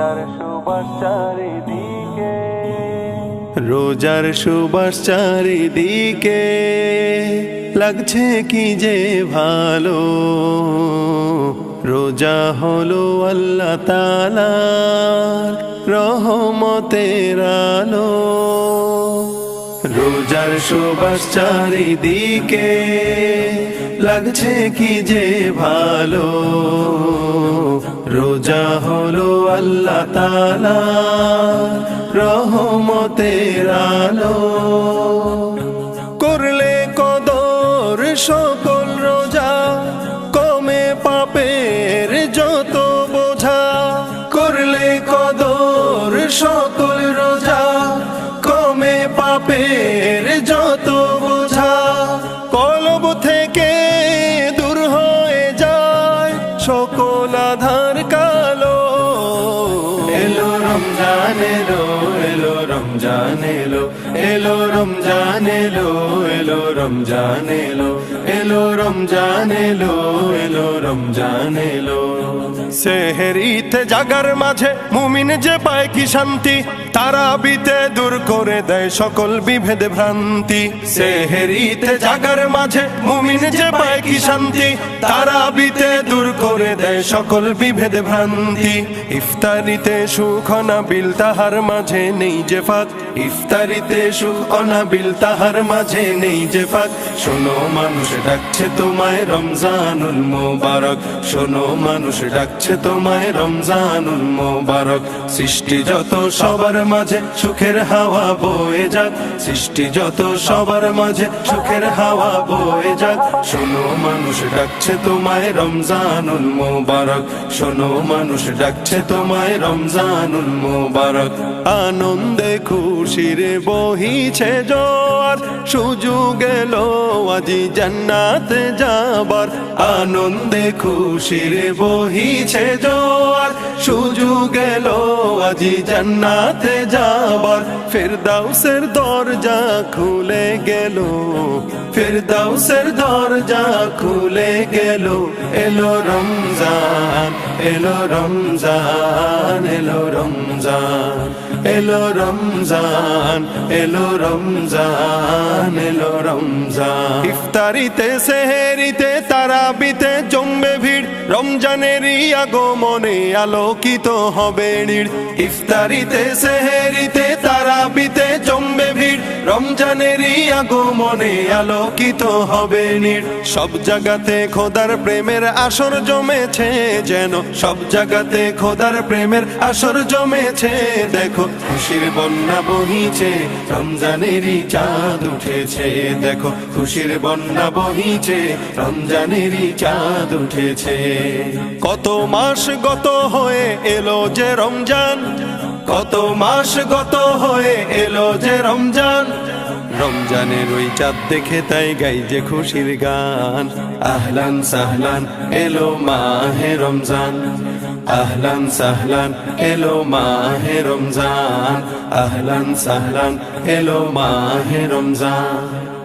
রোজার সুবাস চারিদিকে। রোজার সুবাস চারিদিকে লাগছে কি যে ভালো? রোজা হলো আল্লাহ তালার রহমতের আলো। রোজার সুবাস চারিদিকে লাগছে কি যে ভালো? রোজা হলো আল্লাহ তালা রহমতের আলো। করলে কদর সকল রোজা, কমে পাপের যত বোঝা। করলে কদর সকল রোজা, কমে পাপের যত বোঝা। আধার কালো। এলো রমজান এলো এলো রমজান এলো। এলো রমজান, এলো এলো রমজান, এলো এলো রমজান, এলো এলো রমজান, এলো। সেহেরিতে জাগার মাঝে মুমিন যে পায় কি শান্তি, তারা বিতে দূর করে দেয় সকল বিভেদ ভ্রান্তি। সেহেরিতে জাগার মাঝে মুমিন যে পায় কি শান্তি, তারা বিতে দূর করে দেয় সকল বিভেদ ভ্রান্তি। ইফতারিতে সুখ অনাবিল তাহার মাঝে নেই যে ফাত ইফতারিতে সুখ অনাবিল, তাহার মাঝে নেই যে ফাঁক। শোনো, মানুষ ডাকছে তোমায় রমজানুল মোবারক। শোনো, মানুষ ডাকছে তোমায় রমজানুল মোবারক। সৃষ্টি যত সবার মাঝে সুখের হাওয়া বয়ে যাক। সৃষ্টি যত সবার মাঝে সুখের হাওয়া বয়ে যাক। শোনো, মানুষ ডাকছে তোমায় রমজানুল মোবারক। শোনো, মানুষ ডাকছে তোমায় রমজানুল মোবারক। আনন্দে খুশিরে বহিছে জোয়ার সুযোগ এলো আজি জান্নাতে যাবার। আনন্দে খুশির বহিছে জোয়ার সুযোগ এলো আজি জান্নাতে যাবার ফেরদাউসের দরজা খুলে গেল, ফেরদাউসের দরজা খুলে গেল। এলো রমজান এলো রমজান এলো রমজান এলো রমজান এলো রমজান এলো রমজান। ইফতারিতে, সেহেরিতে, তারাবিতে জমবে ভিড়। রমজানেরই আগমনে আলোকিত হবে নীড় ইফতারিতে সেহেরিতে তারাবিতে ভিড় আলোকিত হবে নীড় সব জায়গাতে খোদার প্রেমের আসর জমেছে যেন। সব খোদার প্রেমের আসর জমেছে, দেখো। খুশির বন্যা বহিছে, রমজানেরই চাঁদ উঠেছে, দেখো। খুশির বন্যা বহিছে, রমজানেরই চাঁদ উঠেছে। কত মাস গত হয়ে এলো যে রমজান, কত মাস গত হয়ে এলো যে রমজান রমজানের ওই চাঁদ দেখে তাই গাই যে খুশির গান। আহলান সাহলান, এলো মাহে রমজান। আহলান সাহলান, এলো মাহে রমজান। আহলান সাহলান, এলো মাহে রমজান।